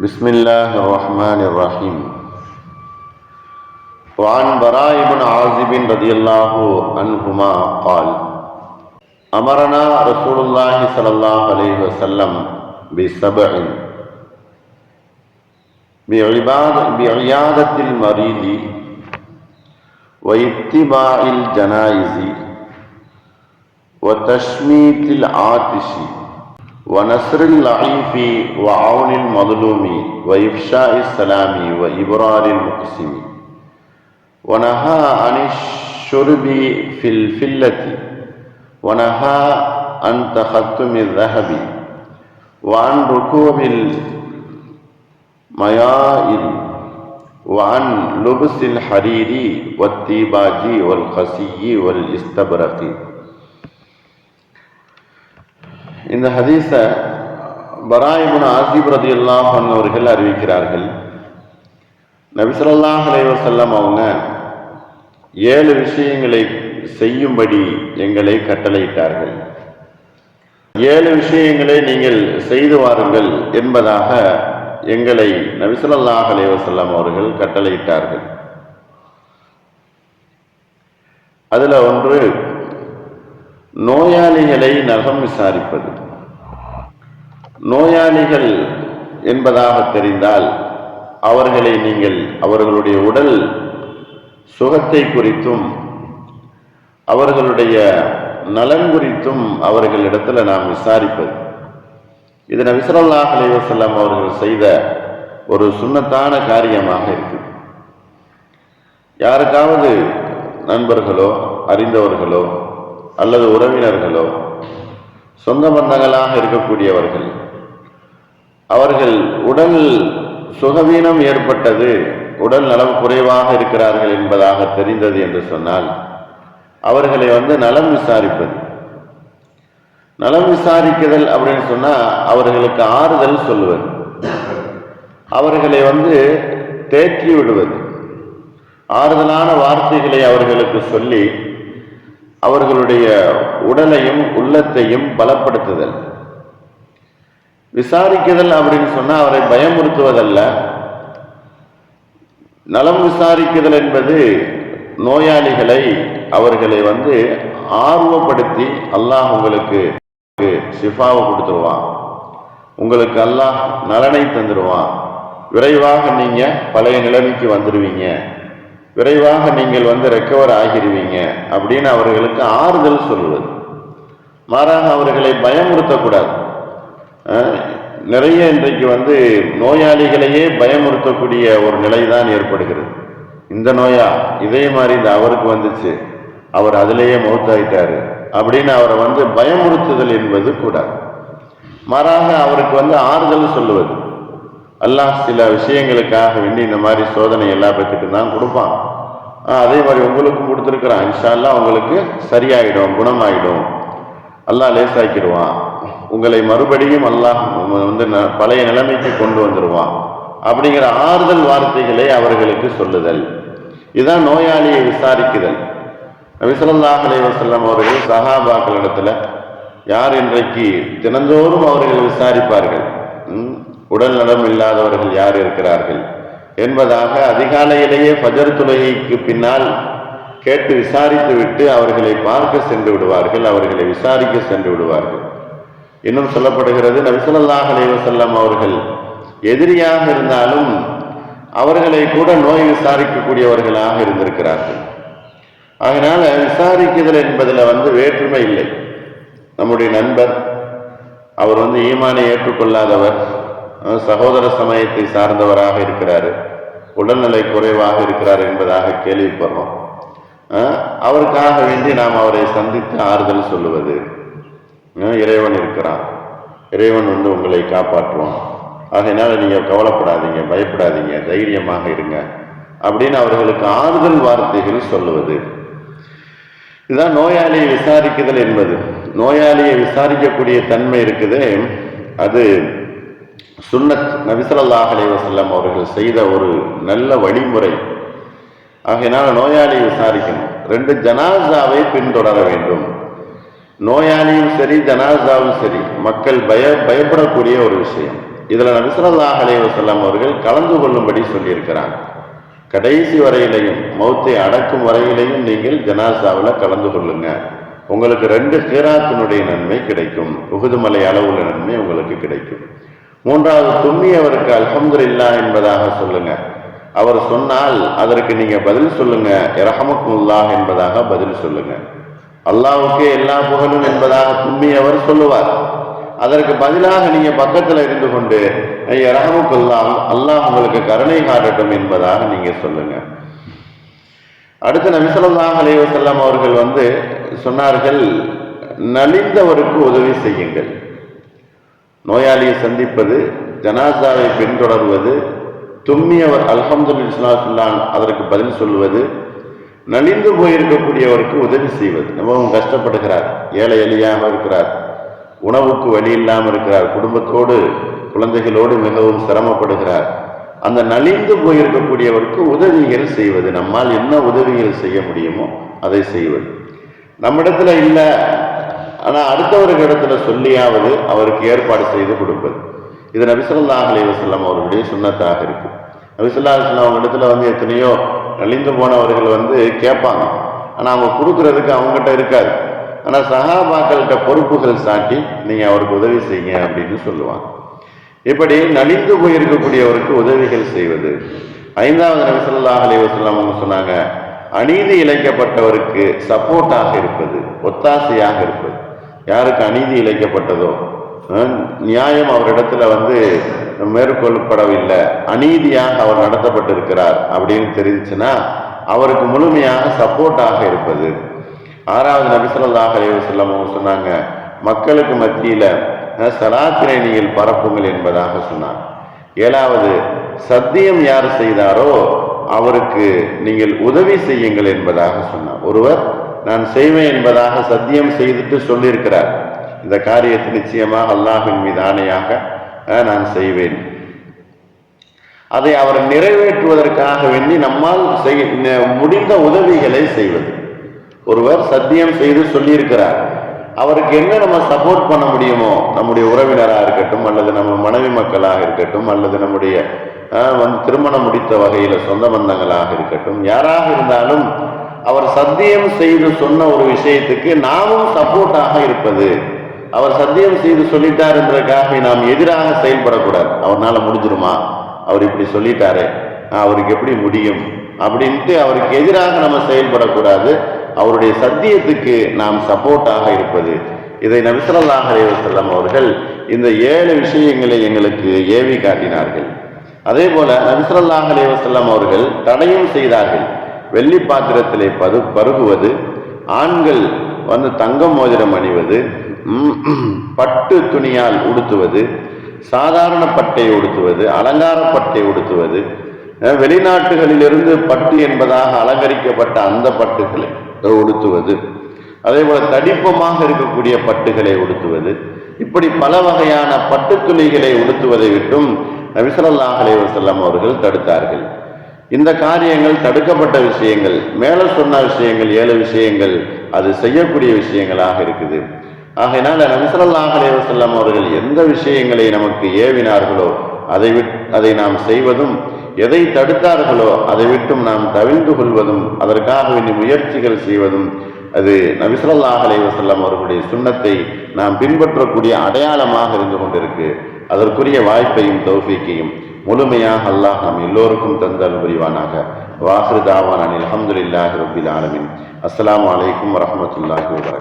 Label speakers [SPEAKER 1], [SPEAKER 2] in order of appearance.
[SPEAKER 1] بسم الله الرحمن الرحيم. وعن براء بن عازب رضي الله عنهما قال أمرنا رسول الله صلى الله عليه وسلم بسبع بعباد بعيادة المريض واتباع الجنائز وتشميت العاطش ونصر اللعيف وعون المظلوم وإفشاء السلام وإبرار المقسم. ونهى عن الشرب في الفلة. ونهى عن تختم الذهب. وعن ركوب الميائل وعن لبس الحرير والتيباج والخسي والإستبرق. இந்த ஹதீஸை பராயிபுன் ஆசிப் ரதி அவர்கள் அறிவிக்கிறார்கள். நபிசல்லாஹ் அலைவசல்லம் அவங்க ஏழு விஷயங்களை செய்யும்படி எங்களை கட்டளையிட்டார்கள். ஏழு விஷயங்களை நீங்கள் செய்து வாருங்கள் என்பதாக எங்களை நபிசல்லாஹ் அலைவசல்லம் அவர்கள் கட்டளையிட்டார்கள். அதில் ஒன்று நோயாளிகளை நகம் விசாரிப்பது. நோயாளிகள் என்பதாக தெரிந்தால் அவர்களை நீங்கள் அவர்களுடைய உடல் சுகத்தை குறித்தும் அவர்களுடைய நலன் குறித்தும் அவர்களிடத்தில் நாம் விசாரிப்பது. இது நபிசல்லாஹ் அலைவசல்லாம் அவர்கள் செய்த ஒரு சுண்ணத்தான காரியமாக இருக்குது. யாருக்காவது நண்பர்களோ அறிந்தவர்களோ அல்லது உறவினர்களோ சொந்த பந்தங்களாக இருக்கக்கூடியவர்கள் அவர்கள் உடல் சுகவீனம் ஏற்பட்டது உடல் நலம் குறைவாக இருக்கிறார்கள் என்பதாக தெரிந்தது என்று சொன்னால் அவர்களை வந்து நலம் விசாரிப்பது. நலம் விசாரிக்குதல் அப்படின்னு சொன்னால் அவர்களுக்கு ஆறுதல் சொல்லுவது. அவர்களை வந்து தேற்றி விடுவது. ஆறுதலான வார்த்தைகளை அவர்களுக்கு சொல்லி அவர்களுடைய உடலையும் உள்ளத்தையும் பலப்படுத்துதல். விசாரிக்குதல் அப்படின்னு சொன்னால் அவரை பயமுறுத்துவதல்ல. நலம் விசாரிக்குதல் என்பது நோயாளிகளை அவர்களை வந்து ஆர்வப்படுத்தி அல்லாஹ் உங்களுக்கு சிஃபாவை கொடுத்துருவான். உங்களுக்கு அல்லாஹ் நலனை தந்துடுவான் விரைவாக நீங்கள் பழைய நிலைமைக்கு வந்துடுவீங்க விரைவாக நீங்கள் வந்து ரெக்கவர் ஆகிடுவீங்க அப்படின்னு அவர்களுக்கு ஆறுதல் சொல்வது. மாறாக அவர்களை பயமுறுத்தக்கூடாது. நிறைய இன்றைக்கு வந்து நோயாளிகளையே பயமுறுத்தக்கூடிய ஒரு நிலை தான் ஏற்படுகிறது. இந்த நோயா இதே மாதிரி இந்த அவருக்கு வந்துச்சு அவர் அதிலேயே மௌத்தாயிட்டாரு அப்படின்னு அவரை வந்து பயமுறுத்துதல் என்பது கூடாது. மாறாக அவருக்கு வந்து ஆறுதல் சொல்லுவது அல்லாஹ் சில விஷயங்களுக்காக வேண்டி இந்த மாதிரி சோதனை எல்லா பேத்துக்கும் தான் கொடுப்பான். அதே மாதிரி உங்களுக்கும் கொடுத்துருக்குறான். இன்ஷால்லா உங்களுக்கு சரியாயிடும் குணமாயிடும். எல்லாம் லேசாக்கிடுவான். உங்களை மறுபடியும் அல்லாஹ் வந்து பழைய நிலைமைக்கு கொண்டு வந்துடுவான் அப்படிங்கிற ஆறுதல் வார்த்தைகளை அவர்களுக்கு சொல்லுதல். இதுதான் நோயாளியை விசாரிக்குதல். நபிசல்லாஹ் அலைவசல்லம் அவர்கள் சஹாபாக்களிடத்துல யார் இன்றைக்கு தினந்தோறும் அவர்கள் விசாரிப்பார்கள்? உடல் நலம் இல்லாதவர்கள் யார் இருக்கிறார்கள்? என்பதாக அதிகாலையிலேயே ஃபஜர் துலகைக்கு பின்னால் கேட்டு விசாரித்து விட்டு அவர்களை பார்க்க சென்று விடுவார்கள் அவர்களை விசாரிக்க சென்று விடுவார்கள். இன்னும் சொல்லப்படுகிறது நபிசல்லாஹ் அலைவசல்லம் அவர்கள் எதிரியாக இருந்தாலும் அவர்களை கூட நோய் விசாரிக்கக்கூடியவர்களாக இருந்திருக்கிறார்கள். அதனால் விசாரிக்குதல் என்பதில் வந்து வேற்றுமை இல்லை. நம்முடைய நண்பர் அவர் வந்து ஈமானை ஏற்றுக்கொள்ளாதவர் சகோதர சமயத்தை சார்ந்தவராக இருக்கிறார் உடல்நிலை குறைவாக இருக்கிறார் என்பதாக கேள்விப்படுறோம். அவருக்காக வேண்டி நாம் அவரை சந்தித்து ஆறுதல் சொல்லுவது இறைவன் இருக்கிறான். இறைவன் வந்து உங்களை காப்பாற்றுவான். ஆகையினால நீங்கள் கவலைப்படாதீங்க பயப்படாதீங்க தைரியமாக இருங்க அப்படின்னு அவர்களுக்கு ஆறுதல் வார்த்தைகள் சொல்லுவது. இதுதான் நோயாளியை விசாரிக்குதல் என்பது. நோயாளியை விசாரிக்கக்கூடிய தன்மை இருக்குது. அது சுன்னத் நபிசல்லாஹ் அலைவசல்லம் அவர்கள் செய்த ஒரு நல்ல வழிமுறை. ஆகையினால நோயாளியை விசாரிக்கணும். ரெண்டு ஜனாசாவை பின்தொடர வேண்டும். நோயாளியும் சரி ஜனாசாவும் சரி மக்கள் பய பயப்படக்கூடிய ஒரு விஷயம். இதில் நபிசல்லாஹ் அலைவசல்லாம் அவர்கள் கலந்து கொள்ளும்படி சொல்லியிருக்கிறாங்க. கடைசி வரையிலையும் மௌத்தை அடக்கும் வரையிலையும் நீங்கள் ஜனாசாவில் கலந்து கொள்ளுங்க. உங்களுக்கு ரெண்டு ஹீராத்தினுடைய நன்மை கிடைக்கும். உகுதுமலை அளவுள்ள நன்மை உங்களுக்கு கிடைக்கும். மூன்றாவது தும்மியவருக்கு இல்லா என்பதாக சொல்லுங்க. அவர் சொன்னால் அதற்கு நீங்க பதில் சொல்லுங்க. இரஹமக்குல்லா என்பதாக பதில் சொல்லுங்க. அல்லாவுக்கே எல்லா புகழும் என்பதாக தும்மியவர் சொல்லுவார். அதற்கு பதிலாக நீங்க பக்கத்துல இருந்து கொண்டு இரஹமுக்குல்லாம் அல்லாஹ் உங்களுக்கு கருணை காட்டட்டும் என்பதாக நீங்க சொல்லுங்க. அடுத்து நபிசல்லாஹ் அலைவசல்லாம் அவர்கள் வந்து சொன்னார்கள் நலிந்தவருக்கு உதவி செய்யுங்கள். நோயாளியை சந்திப்பது ஜனாசாவை பின்தொடர்வது தும்மியவர் அல்ஹம்துல் இஸ்லாசுல்லான் அதற்கு பதில் சொல்வது நலிந்து போயிருக்கக்கூடியவருக்கு உதவி செய்வது. மிகவும் கஷ்டப்படுகிறார். ஏழை எளியாக இருக்கிறார். உணவுக்கு வழி இல்லாமல் இருக்கிறார். குடும்பத்தோடு குழந்தைகளோடு மிகவும் சிரமப்படுகிறார். அந்த நலிந்து போயிருக்கக்கூடியவருக்கு உதவிகள் செய்வது நம்மால் என்ன உதவிகள் செய்ய முடியுமோ அதை செய்வது. நம்மிடத்துல இல்லை. ஆனால் அடுத்தவருக்கு இடத்துல சொல்லியாவது அவருக்கு ஏற்பாடு செய்து கொடுப்பது. இது நபிசல்லாஹ் அலி வசல்லாம் அவர்களுடைய சுண்ணத்தாக இருக்குது நபிசல்லா அவங்க இடத்துல வந்து எத்தனையோ நலிந்து போனவர்கள் வந்து கேட்பாங்க. ஆனால் அவங்க கொடுக்குறதுக்கு அவங்ககிட்ட இருக்காது. ஆனால் சகாபாக்கள்கிட்ட பொறுப்புகள் சாட்டி நீங்கள் அவருக்கு உதவி செய்யுங்க அப்படின்னு சொல்லுவாங்க. இப்படி நலிந்து போயிருக்கக்கூடியவருக்கு உதவிகள் செய்வது. ஐந்தாவது நபிசல்லாஹ் அலி வசல்லாம் அவங்க சொன்னாங்க அநீதி இழைக்கப்பட்டவருக்கு சப்போர்ட்டாக இருப்பது ஒத்தாசையாக இருப்பது. யாருக்கு அநீதி இழைக்கப்பட்டதோ நியாயம் அவரிடத்துல வந்து மேற்கொள்ளப்படவில்லை. அநீதியாக அவர் நடத்தப்பட்டிருக்கிறார் அப்படின்னு தெரிஞ்சுச்சுன்னா அவருக்கு முழுமையாக சப்போர்ட்டாக இருப்பது. ஆறாவது நபிசல்லாஹ் அலைவசல்லம் அவங்க சொன்னாங்க மக்களுக்கு மத்தியில் அஹ், சலாத்தினை நீங்கள் பரப்புங்கள் என்பதாக சொன்னார். ஏழாவது சத்தியம் யார் செய்தாரோ அவருக்கு நீங்கள் உதவி செய்யுங்கள் என்பதாக சொன்னார். ஒருவர் நான் செய்வேன் என்பதாக சத்தியம் செய்துட்டு சொல்லியிருக்கிறார். இந்த காரியத்தை நிச்சயமாக அல்லாஹின் மீது ஆணையாக நான் செய்வேன். அதை அவர் நிறைவேற்றுவதற்காக வேண்டி நம்மால் செய் முடிந்த உதவிகளை செய்வது. ஒருவர் சத்தியம் செய்து சொல்லியிருக்கிறார். அவருக்கு என்ன நம்ம சப்போர்ட் பண்ண முடியுமோ நம்முடைய உறவினராக இருக்கட்டும் அல்லது நம்ம மனைவி மக்களாக இருக்கட்டும் அல்லது நம்முடைய வந்து திருமணம் முடித்த வகையில் சொந்த பந்தங்களாக இருக்கட்டும் யாராக இருந்தாலும் அவர் சத்தியம் செய்து சொன்ன ஒரு விஷயத்துக்கு நாமும் சப்போர்ட்டாக இருப்பது. அவர் சத்தியம் செய்து சொல்லிட்டார் என்றதுக்காக நாம் எதிராக செயல்படக்கூடாது. அவர்னால முடிஞ்சிருமா? அவர் இப்படி சொல்லிட்டாரே. அவருக்கு எப்படி முடியும்? அப்படின்ட்டு அவருக்கு எதிராக நம்ம செயல்படக்கூடாது. அவருடைய சத்தியத்துக்கு நாம் சப்போர்ட்டாக இருப்பது. இதை நபிசல்லாஹ் அலைவசல்லம் அவர்கள் இந்த ஏழு விஷயங்களை எங்களுக்கு ஏவி காட்டினார்கள். அதே போல நபிசல்லாஹ் அலைவசல்லம் அவர்கள் தடையும் செய்தார்கள். வெள்ளி பாத்திரத்திலே பரு பருகுவது ஆண்கள் வந்து தங்கம் மோதிரம் அணிவது பட்டு துணியால் உடுத்துவது சாதாரண பட்டை உடுத்துவது அலங்கார பட்டை உடுத்துவது. வெளிநாட்டுகளிலிருந்து பட்டு என்பதாக அலங்கரிக்கப்பட்ட அந்த பட்டுகளை உடுத்துவது. அதே போல் தடிப்பமாக இருக்கக்கூடிய பட்டுகளை உடுத்துவது. இப்படி பல வகையான பட்டு துணிகளை உடுத்துவதை விட்டும் நபிசல்லாஹ் அலைவசல்லம் அவர்கள் தடுத்தார்கள். இந்த காரியங்கள் தடுக்கப்பட்ட விஷயங்கள் மேலே சொன்ன விஷயங்கள் ஏழு விஷயங்கள் அது செய்யக்கூடிய விஷயங்களாக இருக்குது. ஆகையினால நபிசல்லாஹ் அலைவசல்லம் அவர்கள் எந்த விஷயங்களை நமக்கு ஏவினார்களோ அதை விட் அதை நாம் செய்வதும் எதை தடுத்தார்களோ அதை விட்டும் நாம் தவிழ்ந்து கொள்வதும் அதற்காக வேண்டிய முயற்சிகள் செய்வதும் அது நபிசல்லாஹ் அலைவசல்லம் அவர்களுடைய சுண்ணத்தை நாம் பின்பற்றக்கூடிய அடையாளமாக இருந்து கொண்டிருக்கு. அதற்குரிய வாய்ப்பையும் தௌஃபிக்கையும் முழுமையாக அல்லாஹ் நாம் எல்லோருக்கும் தந்தல் புரிவானாக. வாஹிரு தாவான் அஹமதுல்லாஹி ரபில் ஆலமின். அஸ்லாம் அலைக்கும் வரமத்துல்லாஹி வரகம்